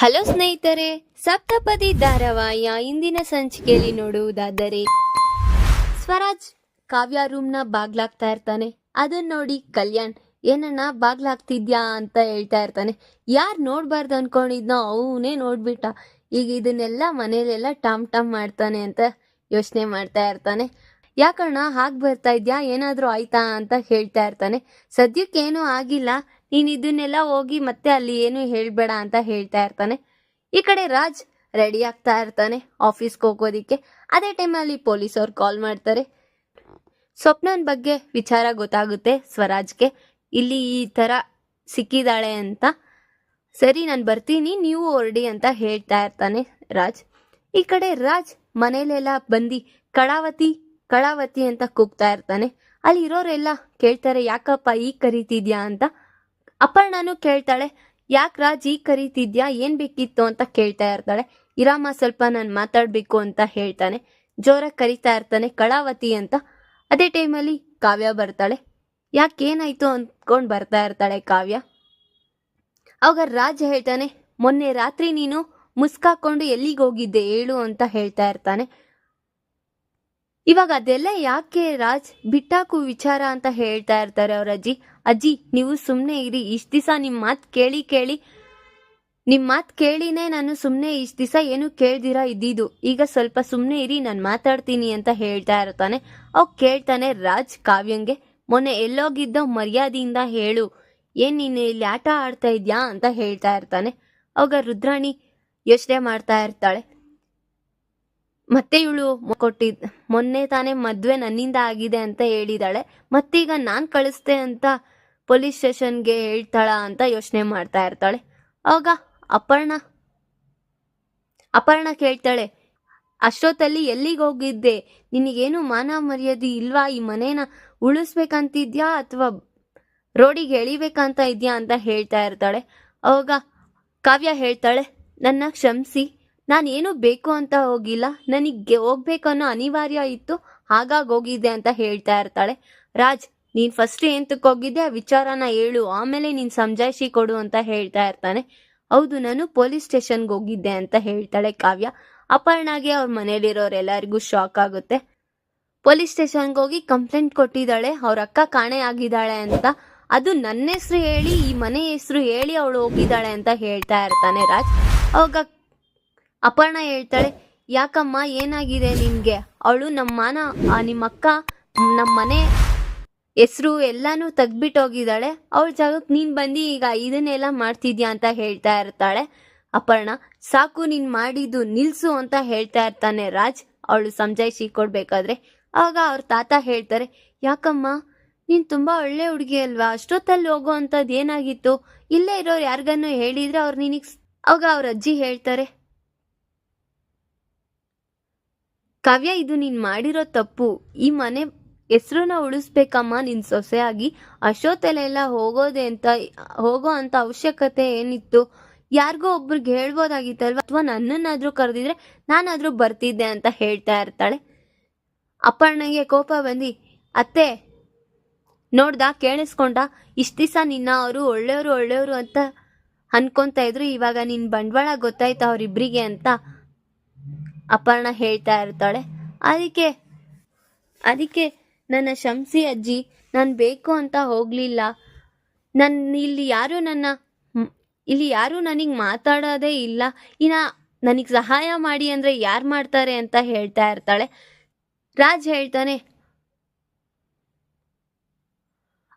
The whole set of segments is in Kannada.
ಹಲೋ ಸ್ನೇಹಿತರೆ, ಸಪ್ತಪದಿ ಧಾರಾವಾಹಿಯ ಇಂದಿನ ಸಂಚಿಕೆಯಲ್ಲಿ ನೋಡುವುದಾದರೆ, ಸ್ವರಾಜ್ ಕಾವ್ಯ ರೂಮ್ನ ಬಾಗ್ಲಾಗ್ತಾ ಇರ್ತಾನೆ. ಅದನ್ನ ನೋಡಿ ಕಲ್ಯಾಣ್, ಏನಣ್ಣ ಬಾಗ್ಲಾಗ್ತಿದ್ಯಾ ಅಂತ ಹೇಳ್ತಾ ಇರ್ತಾನೆ. ಯಾರು ನೋಡ್ಬಾರ್ದು ಅನ್ಕೊಂಡಿದ್ನೋ ಅವನೇ ನೋಡ್ಬಿಟ್ಟ. ಈಗ ಇದನ್ನೆಲ್ಲ ಮನೇಲೆಲ್ಲ ಟಾಮ್ ಟಾಮ್ ಮಾಡ್ತಾನೆ ಅಂತ ಯೋಚನೆ ಮಾಡ್ತಾ ಇರ್ತಾನೆ. ಯಾಕಣ್ಣ ಹಾಗೆ ಬರ್ತಾ ಇದ್ಯಾ? ಏನಾದರೂ ಆಯ್ತಾ ಅಂತ ಹೇಳ್ತಾ ಇರ್ತಾನೆ. ಸದ್ಯಕ್ಕೇನೂ ಆಗಿಲ್ಲ. ನೀನು ಇದನ್ನೆಲ್ಲ ಹೋಗಿ ಮತ್ತೆ ಅಲ್ಲಿ ಏನು ಹೇಳ್ಬೇಡ ಅಂತ ಹೇಳ್ತಾ ಇರ್ತಾನೆ. ಈ ಕಡೆ ರಾಜ್ ರೆಡಿ ಆಗ್ತಾ ಇರ್ತಾನೆ ಆಫೀಸ್ಗೆ ಹೋಗೋದಿಕ್ಕೆ. ಅದೇ ಟೈಮಲ್ಲಿ ಪೊಲೀಸವ್ರು ಕಾಲ್ ಮಾಡ್ತಾರೆ. ಸ್ವಪ್ನನ ಬಗ್ಗೆ ವಿಚಾರ ಗೊತ್ತಾಗುತ್ತೆ ಸ್ವರಾಜ್ಗೆ. ಇಲ್ಲಿ ಈ ಥರ ಸಿಕ್ಕಿದಾಳೆ ಅಂತ. ಸರಿ, ನಾನು ಬರ್ತೀನಿ, ನೀವು ಹೊರಡಿ ಅಂತ ಹೇಳ್ತಾ ಇರ್ತಾನೆ ರಾಜ್. ಈ ಕಡೆ ರಾಜ್ ಮನೇಲೆಲ್ಲ ಬಂದು ಕಳಾವತಿ ಕಳಾವತಿ ಅಂತ ಕೂಗ್ತಾ ಇರ್ತಾನೆ. ಅಲ್ಲಿ ಇರೋರೆಲ್ಲ ಕೇಳ್ತಾರೆ, ಯಾಕಪ್ಪ ಈಗ ಕರಿತಿದ್ಯಾ ಅಂತ. ಅಪರ್ಣನು ಕೇಳ್ತಾಳೆ, ಯಾಕೆ ರಾಜ್ ಈಗ ಕರೀತಿದ್ಯಾ? ಏನ್ ಬೇಕಿತ್ತು ಅಂತ ಕೇಳ್ತಾ ಇರ್ತಾಳೆ. ಇರಾಮ ಸ್ವಲ್ಪ ನಾನು ಮಾತಾಡ್ಬೇಕು ಅಂತ ಹೇಳ್ತಾನೆ. ಜೋರಾಗಿ ಕರಿತಾ ಇರ್ತಾನೆ ಕಳಾವತಿ ಅಂತ. ಅದೇ ಟೈಮಲ್ಲಿ ಕಾವ್ಯ ಬರ್ತಾಳೆ. ಯಾಕೇನಾಯ್ತು ಅಂದ್ಕೊಂಡು ಬರ್ತಾ ಇರ್ತಾಳೆ ಕಾವ್ಯ? ಅವಾಗ ರಾಜ್ ಹೇಳ್ತಾನೆ, ಮೊನ್ನೆ ರಾತ್ರಿ ನೀನು ಮುಸ್ಕಾಕೊಂಡು ಎಲ್ಲಿಗೆ ಹೋಗಿದ್ದೆ ಹೇಳು ಅಂತ ಹೇಳ್ತಾ ಇರ್ತಾನೆ. ಇವಾಗ ಅದೆಲ್ಲ ಯಾಕೆ ರಾಜ್ ಬಿಟ್ಟಾಕು ವಿಚಾರ ಅಂತ ಹೇಳ್ತಾ ಇರ್ತಾರೆ ಅವ್ರ ಅಜ್ಜಿ? ಅಜ್ಜಿ, ನೀವು ಸುಮ್ಮನೆ ಇರಿ, ಇಷ್ಟು ದಿವಸ ನಿಮ್ಮ ಮಾತು ಕೇಳಿ ಕೇಳಿ. ನಿಮ್ಮ ಮಾತು ಕೇಳಿನೇ ನಾನು ಸುಮ್ಮನೆ ಇಷ್ಟು ದಿವಸ ಏನು ಕೇಳ್ದಿರಾ ಇದ್ದಿದ್ದು. ಈಗ ಸ್ವಲ್ಪ ಸುಮ್ಮನೆ ಇರಿ, ನಾನು ಮಾತಾಡ್ತೀನಿ ಅಂತ ಹೇಳ್ತಾ ಇರ್ತಾನೆ. ಅವ್ ಕೇಳ್ತಾನೆ ರಾಜ್ ಕಾವ್ಯಂಗೆ, ಮೊನ್ನೆ ಎಲ್ಲೋಗಿದ್ದ ಮರ್ಯಾದೆಯಿಂದ ಹೇಳು. ಏನ್ ನೀನು ಇಲ್ಲಿ ಆಟ ಆಡ್ತಾ ಇದ್ಯಾ? ಅಂತ ಹೇಳ್ತಾ ಇರ್ತಾನೆ. ಅವಾಗ ರುದ್ರಾಣಿ ಯೋಚನೆ ಮಾಡ್ತಾ ಇರ್ತಾಳೆ. ಮತ್ತೆ ಇವಳು ಕೊಟ್ಟಿದ್, ಮೊನ್ನೆ ತಾನೇ ಮದ್ವೆ ನನ್ನಿಂದ ಆಗಿದೆ ಅಂತ ಹೇಳಿದಾಳೆ. ಮತ್ತೀಗ ನಾನ್ ಕಳಿಸ್ತೆ ಅಂತ ಪೊಲೀಸ್ ಸ್ಟೇಷನ್ಗೆ ಹೇಳ್ತಾಳ ಅಂತ ಯೋಚನೆ ಮಾಡ್ತಾ ಇರ್ತಾಳೆ. ಅವಾಗ ಅಪರ್ಣ ಅಪರ್ಣ ಕೇಳ್ತಾಳೆ, ಅಷ್ಟೊತ್ತಲ್ಲಿ ಎಲ್ಲಿಗೆ ಹೋಗಿದ್ದೆ? ನಿನಗೇನು ಮಾನ ಮರ್ಯಾದೆ ಇಲ್ವಾ? ಈ ಮನೇನ ಉಳಿಸ್ಬೇಕಂತಿದ್ಯಾ ಅಥವಾ ರೋಡಿಗೆ ಎಳಿಬೇಕಂತ ಇದ್ಯಾ? ಅಂತ ಹೇಳ್ತಾ ಇರ್ತಾಳೆ. ಅವಾಗ ಕಾವ್ಯ ಹೇಳ್ತಾಳೆ, ನನ್ನ ಕ್ಷಮಿಸಿ ನಾನೇನು ಬೇಕು ಅಂತ ಹೋಗಿಲ್ಲ. ನನಗೆ ಹೋಗ್ಬೇಕನ್ನೋ ಅನಿವಾರ್ಯ ಇತ್ತು. ಹಾಗಾಗಿ ಹೋಗಿದ್ದೆ ಅಂತ ಹೇಳ್ತಾ ಇರ್ತಾಳೆ. ರಾಜ್, ನೀನ್ ಫಸ್ಟ್ ಎಂತಕ್ಕೆ ಹೋಗಿದ್ದೆ? ಆ ವಿಚಾರನ ಹೇಳು. ಆಮೇಲೆ ನೀನ್ ಸಮಜಾಯಿಷಿ ಕೊಡು ಅಂತ ಹೇಳ್ತಾ ಇರ್ತಾನೆ. ಹೌದು, ನಾನು ಪೊಲೀಸ್ ಸ್ಟೇಷನ್ಗೆ ಹೋಗಿದ್ದೆ ಅಂತ ಹೇಳ್ತಾಳೆ ಕಾವ್ಯ. ಅಪರ್ಣಾಗೆ ಅವ್ರ ಮನೇಲಿರೋರೆಲ್ಲರಿಗೂ ಶಾಕ್ ಆಗುತ್ತೆ. ಪೊಲೀಸ್ ಸ್ಟೇಷನ್ಗೆ ಹೋಗಿ ಕಂಪ್ಲೇಂಟ್ ಕೊಟ್ಟಿದ್ದಾಳೆ. ಅವ್ರ ಅಕ್ಕ ಕಾಣೆ ಆಗಿದ್ದಾಳೆ ಅಂತ. ಅದು ನನ್ನ ಹೆಸರು ಹೇಳಿ, ಈ ಮನೆ ಹೆಸರು ಹೇಳಿ ಅವಳು ಹೋಗಿದ್ದಾಳೆ ಅಂತ ಹೇಳ್ತಾ ಇರ್ತಾನೆ ರಾಜ್. ಅವಾಗ ಅಪರ್ಣ ಹೇಳ್ತಾಳೆ ಯಾಕಮ್ಮ ಏನಾಗಿದೆ ನಿಮಗೆ? ಅವಳು ನಮ್ಮ ಮಾನ ಆ, ನಿಮ್ಮ ಮನೆ ಹೆಸರು ಎಲ್ಲಾನು ತೆಗ್ದ್ಬಿಟ್ಟು ಹೋಗಿದ್ದಾಳೆ ಅವಳ ಜಾಗಕ್ಕೆ ನೀನು ಬಂದು ಈಗ ಇದನ್ನೆಲ್ಲ ಮಾಡ್ತಿದ್ಯಾ ಅಂತ ಹೇಳ್ತಾ ಇರ್ತಾಳೆ. ಅಪರ್ಣ ಸಾಕು ನೀನು ಮಾಡಿದ್ದು ನಿಲ್ಸು ಅಂತ ಹೇಳ್ತಾ ಇರ್ತಾನೆ ರಾಜ್. ಅವಳು ಸಂಜಾಯಿಸಿ ಕೊಡ್ಬೇಕಾದ್ರೆ. ಆಗ ಅವ್ರ ತಾತ ಹೇಳ್ತಾರೆ ಯಾಕಮ್ಮ ನೀನು ತುಂಬಾ ಒಳ್ಳೆ ಹುಡುಗಿ ಅಲ್ವಾ? ಅಷ್ಟೊತ್ತಲ್ಲಿ ಹೋಗೋ ಅಂಥದ್ದು ಏನಾಗಿತ್ತು? ಇಲ್ಲೇ ಇರೋರು ಯಾರಿಗನ್ನೋ ಹೇಳಿದರೆ ಅವ್ರು ನಿನಗೆ ಅವಾಗ ಅವ್ರ ಅಜ್ಜಿ ಹೇಳ್ತಾರೆ ಕಾವ್ಯ ಇದು, ನೀನ್ ಮಾಡಿರೋ ತಪ್ಪು. ಈ ಮನೆ ಹೆಸ್ರನ್ನ ಉಳಿಸ್ಬೇಕಮ್ಮ. ನಿನ್ ಸೊಸೆಯಾಗಿ ಎಲ್ಲ ಹೋಗೋದೆ ಅಂತ, ಹೋಗೋ ಅಂತ ಅವಶ್ಯಕತೆ ಏನಿತ್ತು? ಯಾರಿಗೋ ಒಬ್ರಿಗೆ ಹೇಳ್ಬೋದಾಗಿತ್ತಲ್ವ? ಅಥವಾ ನನ್ನನ್ನಾದ್ರೂ ಕರೆದಿದ್ರೆ ನಾನಾದ್ರೂ ಬರ್ತಿದ್ದೆ ಅಂತ ಹೇಳ್ತಾ ಇರ್ತಾಳೆ. ಅಪ್ಪಣ್ಣಗೆ ಕೋಪ ಬಂದು, ಅತ್ತೆ, ನೋಡ್ದ ಕೇಳಿಸ್ಕೊಂಡ ಇಷ್ಟು ದಿವಸ ನಿನ್ನ ಅವರು ಒಳ್ಳೆಯವರು ಒಳ್ಳೆಯವರು ಅಂತ ಅನ್ಕೊಂತ ಇದ್ರು. ಇವಾಗ ನಿನ್ ಬಂಡವಾಳ ಗೊತ್ತಾಯ್ತು ಅವರಿಬ್ಬರಿಗೆ ಅಂತ? ಅಪರ್ಣ ಹೇಳ್ತಾ ಇರ್ತಾಳೆ. ಅದಕ್ಕೆ ಅದಕ್ಕೆ ನನ್ನ ಶಂಸಿ ಅಜ್ಜಿ, ನಾನು ಬೇಕು ಅಂತ ಹೋಗಲಿಲ್ಲ. ನನ್ನ ಇಲ್ಲಿ ಯಾರು ನನ್ನ, ಇಲ್ಲಿ ಯಾರು ನನಗೆ ಮಾತಾಡೋದೇ ಇಲ್ಲ. ಇನ್ನ ನನಗೆ ಸಹಾಯ ಮಾಡಿ ಅಂದರೆ ಯಾರು ಮಾಡ್ತಾರೆ ಅಂತ ಹೇಳ್ತಾ ಇರ್ತಾಳೆ. ರಾಜ್ ಹೇಳ್ತಾನೆ,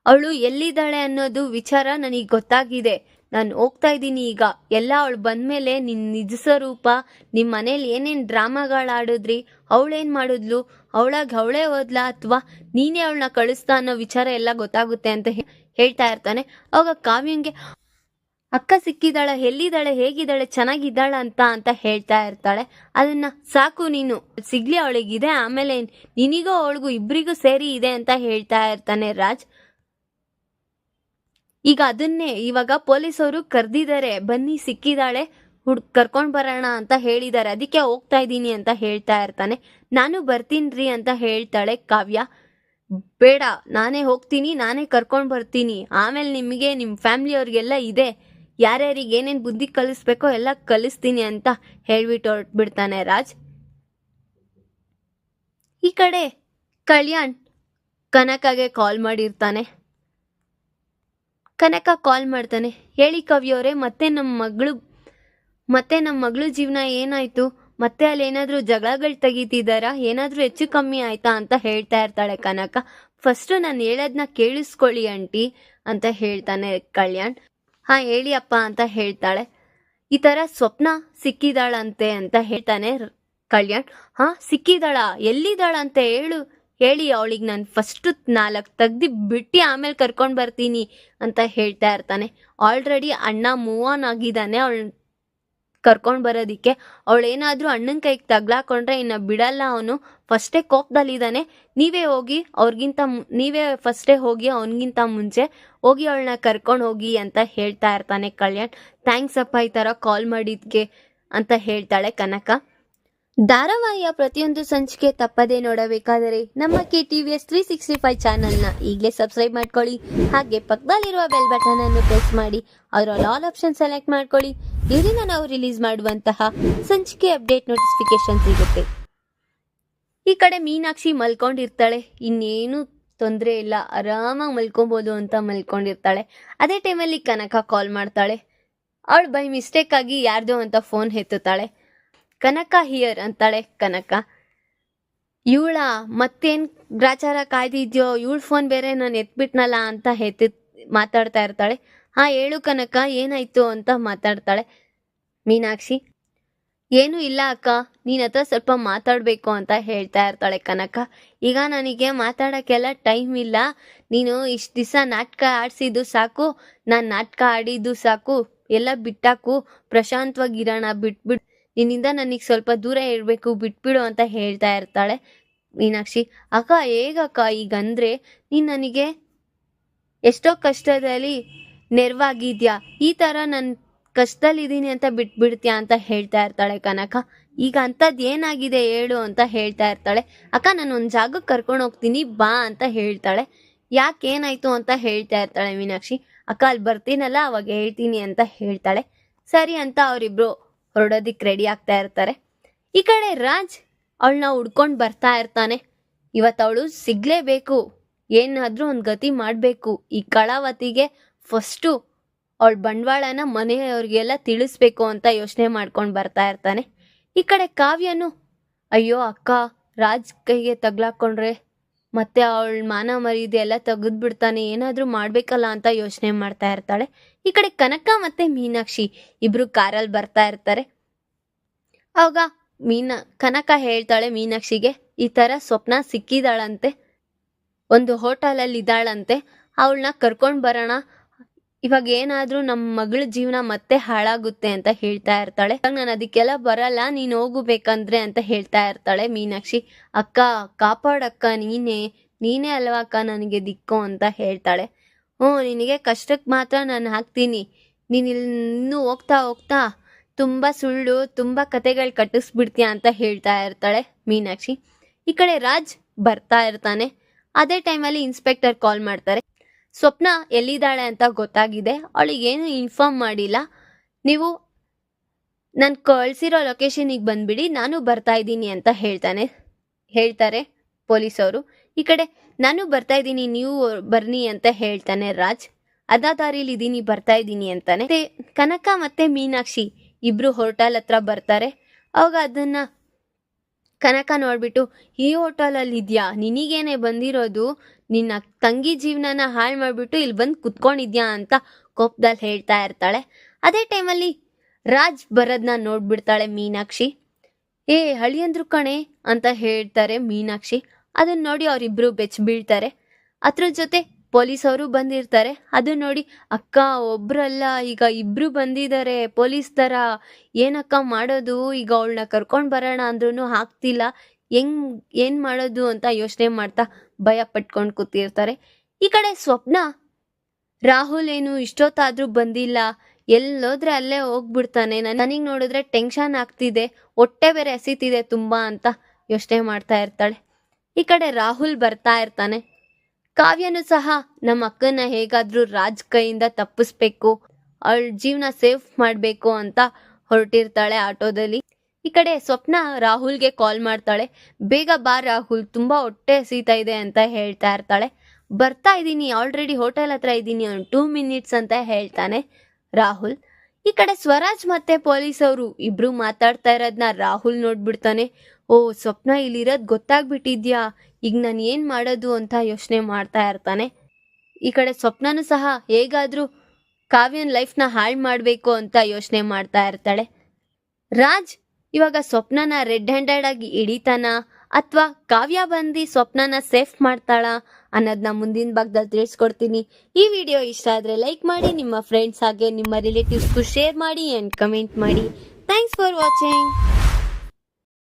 ಅವಳು ಎಲ್ಲಿದ್ದಾಳೆ ಅನ್ನೋದು ವಿಚಾರ ನನಗೆ ಗೊತ್ತಾಗಿದೆ. ನಾನು ಹೋಗ್ತಾ ಇದ್ದೀನಿ ಈಗ. ಎಲ್ಲ ಅವಳು ಬಂದ್ಮೇಲೆ ನಿನ್ನ ನಿಜ ಸ್ವರೂಪ ನಿಮ್ಮ ಮನೇಲಿ ಏನೇನು ಡ್ರಾಮಾಗಳು ಅವಳೇನು ಮಾಡಿದ್ಲು, ಅವಳಾಗ ಅವಳೇ ಓದ್ಲಾ ಅಥವಾ ನೀನೇ ಅವಳನ್ನ ಕಳಿಸ್ತಾ ಅನ್ನೋ ವಿಚಾರ ಎಲ್ಲ ಗೊತ್ತಾಗುತ್ತೆ ಅಂತ ಹೇಳ್ತಾ ಇರ್ತಾನೆ. ಅವಾಗ ಕಾವ್ಯಂಗೆ, ಅಕ್ಕ ಸಿಕ್ಕಿದಾಳೆ ಎಲ್ಲಿದ್ದಾಳೆ ಹೇಗಿದ್ದಾಳೆ ಚೆನ್ನಾಗಿದ್ದಾಳ ಅಂತ ಅಂತ ಹೇಳ್ತಾ ಇರ್ತಾಳೆ. ಅದನ್ನ ಸಾಕು ನೀನು. ಸಿಗ್ಲಿ ಅವಳಿಗಿದೆ, ಆಮೇಲೆ ನಿನಿಗೂ ಅವಳಿಗೂ ಇಬ್ಬರಿಗೂ ಸೇರಿ ಇದೆ ಅಂತ ಹೇಳ್ತಾ ಇರ್ತಾನೆ ರಾಜ್. ಈಗ ಅದನ್ನೇ ಇವಾಗ ಪೊಲೀಸವರು ಕರೆದಿದ್ದಾರೆ. ಬನ್ನಿ, ಸಿಕ್ಕಿದಾಳೆ, ಹುಡ್, ಕರ್ಕೊಂಡ್ ಬರೋಣ ಅಂತ ಹೇಳಿದ್ದಾರೆ. ಅದಕ್ಕೆ ಹೋಗ್ತಾ ಇದ್ದೀನಿ ಅಂತ ಹೇಳ್ತಾ ಇರ್ತಾನೆ. ನಾನು ಬರ್ತೀನ್ರಿ ಅಂತ ಹೇಳ್ತಾಳೆ ಕಾವ್ಯ. ಬೇಡ, ನಾನೇ ಹೋಗ್ತೀನಿ, ನಾನೇ ಕರ್ಕೊಂಡು ಬರ್ತೀನಿ. ಆಮೇಲೆ ನಿಮಗೆ ನಿಮ್ಮ ಫ್ಯಾಮಿಲಿಯವ್ರಿಗೆಲ್ಲ ಇದೆ. ಯಾರ್ಯಾರಿಗೆ ಏನೇನು ಬುದ್ಧಿ ಕಲಿಸ್ಬೇಕೋ ಎಲ್ಲ ಕಲಿಸ್ತೀನಿ ಅಂತ ಹೇಳ್ಬಿಟ್ಟು ಹೊರಟ್ಬಿಡ್ತಾನೆ ರಾಜ್. ಈ ಕಡೆ ಕಲ್ಯಾಣ್ ಕನಕಗೆ ಕಾಲ್ ಮಾಡಿರ್ತಾನೆ. ಕನಕ ಕಾಲ್ ಮಾಡ್ತಾನೆ. ಹೇಳಿ ಕವಿಯವರೇ ಮತ್ತೆ ನಮ್ಮ ಮಗಳು, ಮತ್ತೆ ನಮ್ಮ ಮಗಳು ಜೀವನ ಏನಾಯ್ತು? ಮತ್ತೆ ಅಲ್ಲಿ ಏನಾದರೂ ಜಗಳಗಳು ತೆಗಿತಿದ್ದಾರಾ ಏನಾದರೂ ಹೆಚ್ಚು ಕಮ್ಮಿ ಆಯ್ತಾ ಅಂತ ಹೇಳ್ತಾ ಇರ್ತಾಳೆ ಕನಕ. ಫಸ್ಟು ನಾನು ಹೇಳೋದನ್ನ ಕೇಳಿಸ್ಕೊಳ್ಳಿ ಅಂಟಿ ಅಂತ ಹೇಳ್ತಾನೆ ಕಲ್ಯಾಣ್. ಹಾ, ಹೇಳಿ ಅಪ್ಪ ಅಂತ ಹೇಳ್ತಾಳೆ. ಈ ಥರ ಸ್ವಪ್ನ ಸಿಕ್ಕಿದಾಳಂತೆ ಅಂತ ಹೇಳ್ತಾನೆ ಕಲ್ಯಾಣ್. ಹಾ, ಸಿಕ್ಕಿದಾಳ? ಎಲ್ಲಿದ್ದಾಳಂತೆ ಹೇಳು. ಹೇಳಿ ಅವಳಿಗೆ ನಾನು ಫಸ್ಟು ನಾಲ್ಕು ತೆಗ್ದು ಬಿಟ್ಟು ಆಮೇಲೆ ಕರ್ಕೊಂಡು ಬರ್ತೀನಿ ಅಂತ ಹೇಳ್ತಾ ಇರ್ತಾನೆ. ಆಲ್ರೆಡಿ ಅಣ್ಣ ಮೂವ್ ಆನ್ ಆಗಿದ್ದಾನೆ, ಅವಳು ಕರ್ಕೊಂಡು ಬರೋದಿಕ್ಕೆ. ಅವಳೇನಾದರೂ ಅಣ್ಣನ ಕೈಗೆ ತಗ್ಲಾಕೊಂಡ್ರೆ ಇನ್ನು ಬಿಡಲ್ಲ ಅವನು. ಫಸ್ಟೇ ಕೋಪದಲ್ಲಿದ್ದಾನೆ. ನೀವೇ ಹೋಗಿ ಅವ್ರಿಗಿಂತ ನೀವೇ ಫಸ್ಟೇ ಹೋಗಿ ಅವನಿಗಿಂತ ಮುಂಚೆ ಹೋಗಿ ಅವಳನ್ನ ಕರ್ಕೊಂಡು ಹೋಗಿ ಅಂತ ಹೇಳ್ತಾ ಇರ್ತಾನೆ ಕಲ್ಯಾಣ್. ಥ್ಯಾಂಕ್ಸ್ ಅಪ್ಪ ಈ ಥರ ಕಾಲ್ ಮಾಡಿದ್ಕೆ ಅಂತ ಹೇಳ್ತಾಳೆ ಕನಕ. ಧಾರಾವಾಹಿಯ ಪ್ರತಿಯೊಂದು ಸಂಚಿಕೆ ತಪ್ಪದೇ ನೋಡಬೇಕಾದರೆ ನಮ್ಮ K T V S three sixty five ಚಾನಲ್ನ ಈಗಲೇ ಸಬ್ಸ್ಕ್ರೈಬ್ ಮಾಡ್ಕೊಳ್ಳಿ. ಹಾಗೆ ಪಕ್ಕದಲ್ಲಿರುವ ಬೆಲ್ ಬಟನ್ ಅನ್ನು ಪ್ರೆಸ್ ಮಾಡಿ. ಅದರಲ್ಲಿ ಆಲ್ ಆಪ್ಷನ್ ಸೆಲೆಕ್ಟ್ ಮಾಡ್ಕೊಳ್ಳಿ. ಇದರಿಂದ ನಾವು ರಿಲೀಸ್ ಮಾಡುವಂತಹ ಸಂಚಿಕೆ ಅಪ್ಡೇಟ್ ನೋಟಿಫಿಕೇಶನ್ ಸಿಗುತ್ತೆ. ಈ ಕಡೆ ಮೀನಾಕ್ಷಿ ಮಲ್ಕೊಂಡಿರ್ತಾಳೆ. ಇನ್ನೇನು ತೊಂದರೆ ಇಲ್ಲ. ಆರಾಮಾಗಿ ಮಲ್ಕೊಬೋದು ಅಂತ ಮಲ್ಕೊಂಡಿರ್ತಾಳೆ. ಅದೇ ಟೈಮಲ್ಲಿ ಕನಕ ಕಾಲ್ ಮಾಡ್ತಾಳೆ. ಅವಳು ಬೈ ಮಿಸ್ಟೇಕ್ ಆಗಿ ಯಾರ್ದೋ ಅಂತ ಫೋನ್ ಎತ್ತುತ್ತಾಳೆ. ಕನಕ ಹಿಯರ್ ಅಂತಾಳೆ ಕನಕ. ಇವಳ ಮತ್ತೇನ್ ಗ್ರಾಚಾರ ಕಾಯ್ದಿದ್ಯೋ ಇವಳ ಫೋನ್ ಬೇರೆ ನಾನು ಎತ್ಬಿಟ್ನಲ್ಲ ಅಂತ ಎತ್ತಿ ಮಾತಾಡ್ತಾ ಇರ್ತಾಳೆ. ಹಾ, ಹೇಳು ಕನಕ, ಏನಾಯ್ತು ಅಂತ ಮಾತಾಡ್ತಾಳೆ ಮೀನಾಕ್ಷಿ. ಏನು ಇಲ್ಲ ಅಕ್ಕ, ನೀನ್ ಹತ್ರ ಸ್ವಲ್ಪ ಮಾತಾಡ್ಬೇಕು ಅಂತ ಹೇಳ್ತಾ ಇರ್ತಾಳೆ ಕನಕ. ಈಗ ನನಗೆ ಮಾತಾಡೋಕ್ಕೆಲ್ಲ ಟೈಮ್ ಇಲ್ಲ. ನೀನು ಇಷ್ಟು ದಿವಸ ನಾಟಕ ಆಡಿಸಿದ್ದು ಸಾಕು. ನಾನು ನಾಟಕ ಆಡಿದ್ದು ಸಾಕು. ಎಲ್ಲ ಬಿಟ್ಟಾಕು. ಪ್ರಶಾಂತವಾಗಿರೋಣ ಬಿಟ್ಬಿಡು ನಿನ್ನಿಂದ ನನಗೆ ಸ್ವಲ್ಪ ದೂರ ಇರಬೇಕು, ಬಿಟ್ಬಿಡು ಅಂತ ಹೇಳ್ತಾ ಇರ್ತಾಳೆ ಮೀನಾಕ್ಷಿ. ಅಕ್ಕ ಹೇಗಕ್ಕ ಈಗಂದ್ರೆ ನೀನು ನನಗೆ ಎಷ್ಟೋ ಕಷ್ಟದಲ್ಲಿ ನೆರವಾಗಿದ್ಯಾ? ಈ ಥರ ನನ್ನ ಕಷ್ಟದಲ್ಲಿದ್ದೀನಿ ಅಂತ ಬಿಟ್ಬಿಡ್ತೀಯಾ ಅಂತ ಹೇಳ್ತಾ ಇರ್ತಾಳೆ ಕನಕ. ಈಗ ಅಂಥದ್ದು ಏನಾಗಿದೆ ಹೇಳು ಅಂತ ಹೇಳ್ತಾ ಇರ್ತಾಳೆ. ಅಕ್ಕ ನಾನು ಒಂದು ಜಾಗಕ್ಕೆ ಕರ್ಕೊಂಡು ಹೋಗ್ತೀನಿ, ಬಾ ಅಂತ ಹೇಳ್ತಾಳೆ. ಯಾಕೆ ಏನಾಯ್ತು ಅಂತ ಹೇಳ್ತಾ ಇರ್ತಾಳೆ ಮೀನಾಕ್ಷಿ. ಅಕ್ಕ ಅಲ್ಲಿ ಬರ್ತೀನಲ್ಲ, ಅವಾಗ ಹೇಳ್ತೀನಿ ಅಂತ ಹೇಳ್ತಾಳೆ. ಸರಿ ಅಂತ ಅವರಿಬ್ರು ಹೊರಡೋದಿಕ್ ರೆಡಿ ಆಗ್ತಾ ಇರ್ತಾರೆ. ಈ ಕಡೆ ರಾಜ್ ಅವಳನ್ನ ಹುಡ್ಕೊಂಡು ಬರ್ತಾ ಇರ್ತಾನೆ. ಇವತ್ತು ಅವಳು ಸಿಗ್ಲೇಬೇಕು. ಏನಾದರೂ ಒಂದು ಗತಿ ಮಾಡಬೇಕು. ಈ ಕಳಾವತಿಗೆ ಫಸ್ಟು ಅವಳ ಬಂಡವಾಳನ ಮನೆಯವ್ರಿಗೆಲ್ಲ ತಿಳಿಸ್ಬೇಕು ಅಂತ ಯೋಚನೆ ಮಾಡ್ಕೊಂಡು ಬರ್ತಾ ಇರ್ತಾನೆ. ಈ ಕಡೆ ಕಾವ್ಯನು, ಅಯ್ಯೋ ಅಕ್ಕ, ರಾಜ್ ಕೈಗೆ ತಗ್ಲಾಕೊಂಡ್ರೆ ಮತ್ತೆ ಅವಳ ಮಾನ ಮರ್ಯಾದೆ ಎಲ್ಲ ತೆಗೆದ್ಬಿಡ್ತಾನೆ ಏನಾದರೂ ಮಾಡಬೇಕಲ್ಲ ಅಂತ ಯೋಚನೆ ಮಾಡ್ತಾ ಇರ್ತಾಳೆ. ಈ ಕಡೆ ಕನಕ ಮತ್ತೆ ಮೀನಾಕ್ಷಿ ಇಬ್ರು ಕಾರಲ್ಲಿ ಬರ್ತಾ ಇರ್ತಾರೆ. ಅವಾಗ ಮೀನ, ಕನಕ ಹೇಳ್ತಾಳೆ ಮೀನಾಕ್ಷಿಗೆ, ಈ ಥರ ಸ್ವಪ್ನ ಸಿಕ್ಕಿದಾಳಂತೆ. ಒಂದು ಹೋಟೆಲಲ್ಲಿ ಇದ್ದಾಳಂತೆ ಅವಳನ್ನ ಕರ್ಕೊಂಡು ಬರೋಣ ಇವಾಗ ಏನಾದ್ರೂ ನಮ್ಮ ಮಗಳ ಜೀವನ ಮತ್ತೆ ಹಾಳಾಗುತ್ತೆ ಅಂತ ಹೇಳ್ತಾ ಇರ್ತಾಳೆ. ನಾನು ಅದಕ್ಕೆಲ್ಲ ಬರಲ್ಲ, ನೀನ್ ಹೋಗಬೇಕಂದ್ರೆ ಅಂತ ಹೇಳ್ತಾ ಇರ್ತಾಳೆ ಮೀನಾಕ್ಷಿ. ಅಕ್ಕ, ಕಾಪಾಡಕ್ಕ ನೀನೇ ನೀನೇ ಅಲ್ವಾ ಅಕ್ಕ ನನಗೆ ದಿಕ್ಕು? ಅಂತ ಹೇಳ್ತಾಳೆ. ಹ್ಞೂ, ನಿನಗೆ ಕಷ್ಟಕ್ಕೆ ಮಾತ್ರ ನಾನು ಹಾಕ್ತೀನಿ. ನೀನು ಇಲ್ಲಿ ಇನ್ನೂ ಹೋಗ್ತಾ ಹೋಗ್ತಾ ತುಂಬ ಸುಳ್ಳು, ತುಂಬ ಕತೆಗಳು ಕಟ್ಟಿಸ್ಬಿಡ್ತೀಯ ಅಂತ ಹೇಳ್ತಾ ಇರ್ತಾಳೆ ಮೀನಾಕ್ಷಿ. ಈ ಕಡೆ ರಾಜ್ ಬರ್ತಾ ಇರ್ತಾನೆ. ಅದೇ ಟೈಮಲ್ಲಿ ಇನ್ಸ್ಪೆಕ್ಟರ್ ಕಾಲ್ ಮಾಡ್ತಾರೆ. ಸ್ವಪ್ನ ಎಲ್ಲಿದ್ದಾಳೆ ಅಂತ ಗೊತ್ತಾಗಿದೆ. ಅವಳಿಗೇನು ಇನ್ಫಾರ್ಮ್ ಮಾಡಿಲ್ಲ. ನೀವು ನಾನು ಕಳಿಸಿರೋ ಲೊಕೇಶನಿಗೆ ಬಂದುಬಿಡಿ, ನಾನು ಬರ್ತಾ ಇದ್ದೀನಿ ಅಂತ ಹೇಳ್ತಾನೆ. ಹೇಳ್ತಾರೆ ಪೊಲೀಸವರು. ಈ ಕಡೆ, ನಾನು ಬರ್ತಾ ಇದ್ದೀನಿ, ನೀವು ಬರ್ನಿ ಅಂತ ಹೇಳ್ತಾನೆ ರಾಜ್. ಅದ ದಾರಿಲಿ ಇದ್ದೀನಿ ಬರ್ತಾ ಇದ್ದೀನಿ ಅಂತಾನೆ. ಕನಕ ಮತ್ತೆ ಮೀನಾಕ್ಷಿ ಇಬ್ರು ಹೋಟೆಲ್ ಹತ್ರ ಬರ್ತಾರೆ. ಅವಾಗ ಅದನ್ನ ಕನಕ ನೋಡ್ಬಿಟ್ಟು, ಈ ಹೋಟೆಲಲ್ಲಿ ಇದೆಯಾ? ನಿನಗೇನೆ ಬಂದಿರೋದು? ನಿನ್ನ ತಂಗಿ ಜೀವನನ ಹಾಳು ಮಾಡಿಬಿಟ್ಟು ಇಲ್ಲಿ ಬಂದು ಕುತ್ಕೊಂಡಿದ್ಯಾ? ಅಂತ ಕೋಪದಲ್ಲಿ ಹೇಳ್ತಾ ಇರ್ತಾಳೆ. ಅದೇ ಟೈಮಲ್ಲಿ ರಾಜ್ ಬರೋದನ್ನ ನೋಡ್ಬಿಡ್ತಾಳೆ ಮೀನಾಕ್ಷಿ. ಏ ಹಳಿಯಂದ್ರು ಕಣೆ, ಅಂತ ಹೇಳ್ತಾರೆ ಮೀನಾಕ್ಷಿ. ಅದನ್ನ ನೋಡಿ ಅವರಿಬ್ಬರು ಬೆಚ್ಚ ಬೀಳ್ತಾರೆ ಅದ್ರ ಜೊತೆ ಪೊಲೀಸವರು ಬಂದಿರ್ತಾರೆ. ಅದು ನೋಡಿ, ಅಕ್ಕ ಒಬ್ರಲ್ಲ, ಈಗ ಇಬ್ರು ಬಂದಿದ್ದಾರೆ ಪೊಲೀಸ್ ಥರ ಏನಕ್ಕ ಮಾಡೋದು? ಈಗ ಅವಳನ್ನ ಕರ್ಕೊಂಡು ಬರೋಣ ಅಂದ್ರೂ ಆಗ್ತಿಲ್ಲ. ಹೆಂಗ್, ಏನು ಮಾಡೋದು ಅಂತ ಯೋಚನೆ ಮಾಡ್ತಾ ಭಯ ಪಟ್ಕೊಂಡು ಕೂತಿರ್ತಾರೆ. ಈ ಕಡೆ ಸ್ವಪ್ನ, ರಾಹುಲ್ ಏನು ಇಷ್ಟೊತ್ತಾದ್ರೂ ಬಂದಿಲ್ಲ. ಎಲ್ಲೋದ್ರೆ ಅಲ್ಲೇ ಹೋಗ್ಬಿಡ್ತಾನೆ. ನನಗೆ ನೋಡಿದ್ರೆ ಟೆನ್ಷನ್ ಆಗ್ತಿದೆ. ಹೊಟ್ಟೆ ಬೇರೆ ಹಸಿತಿದೆ ತುಂಬಾ ಅಂತ ಯೋಚನೆ ಮಾಡ್ತಾ ಇರ್ತಾಳೆ. ಈ ಕಡೆ ರಾಹುಲ್ ಬರ್ತಾ ಇರ್ತಾನೆ. ಕಾವ್ಯನು ಸಹ ನಮ್ಮ ಅಕ್ಕನ ಹೇಗಾದ್ರೂ ರಾಜ್ ಕೈಯಿಂದ ತಪ್ಪಿಸ್ಬೇಕು, ಅವಳ ಜೀವನ ಸೇಫ್ ಮಾಡಬೇಕು ಅಂತ ಹೊರಟಿರ್ತಾಳೆ ಆಟೋದಲ್ಲಿ. ಈ ಕಡೆ ಸ್ವಪ್ನ ರಾಹುಲ್ಗೆ ಕಾಲ್ ಮಾಡ್ತಾಳೆ. ಬೇಗ ಬಾ ರಾಹುಲ್, ತುಂಬಾ ಹೊಟ್ಟೆ ಸೀತಾ ಇದೆ ಅಂತ ಹೇಳ್ತಾ ಇರ್ತಾಳೆ. ಬರ್ತಾ ಇದ್ದೀನಿ, ಆಲ್ರೆಡಿ ಹೋಟೆಲ್ ಹತ್ರ ಇದ್ದೀನಿ, ಒಂದು ಟೂ ಮಿನಿಟ್ಸ್ ಅಂತ ಹೇಳ್ತಾನೆ ರಾಹುಲ್. ಈ ಕಡೆ ಸ್ವರಾಜ್ ಮತ್ತೆ ಪೊಲೀಸ್ ಅವರು ಇಬ್ರು ಮಾತಾಡ್ತಾ ಇರೋದನ್ನ ರಾಹುಲ್ ನೋಡ್ಬಿಡ್ತಾನೆ. ಓ, ಸ್ವಪ್ನ ಇಲ್ಲಿರೋದ್ ಗೊತ್ತಾಗ್ಬಿಟ್ಟಿದ್ಯಾ? ಈಗ ನಾನು ಏನು ಮಾಡೋದು ಅಂತ ಯೋಚನೆ ಮಾಡ್ತಾ ಇರ್ತಾನೆ. ಈ ಕಡೆ ಸ್ವಪ್ನನೂ ಸಹ ಹೇಗಾದರೂ ಕಾವ್ಯನ್ ಲೈಫ್ನ ಹಾಳು ಮಾಡಬೇಕು ಅಂತ ಯೋಚನೆ ಮಾಡ್ತಾ ಇರ್ತಾಳೆ. ರಾಜ್ ಇವಾಗ ಸ್ವಪ್ನನ ರೆಡ್ ಹ್ಯಾಂಡೆಡ್ ಆಗಿ ಹಿಡಿತಾನ ಅಥವಾ ಕಾವ್ಯ ಬಂದು ಸ್ವಪ್ನನ ಸೇಫ್ ಮಾಡ್ತಾಳ ಅನ್ನೋದನ್ನ ಮುಂದಿನ ಭಾಗದಲ್ಲಿ ತಿಳಿಸ್ಕೊಡ್ತೀನಿ. ಈ ವಿಡಿಯೋ ಇಷ್ಟ ಆದರೆ ಲೈಕ್ ಮಾಡಿ, ನಿಮ್ಮ ಫ್ರೆಂಡ್ಸ್ ಹಾಗೆ ನಿಮ್ಮ ರಿಲೇಟಿವ್ಸ್ಗೂ ಶೇರ್ ಮಾಡಿ ಆ್ಯಂಡ್ ಕಮೆಂಟ್ ಮಾಡಿ. Thanks for watching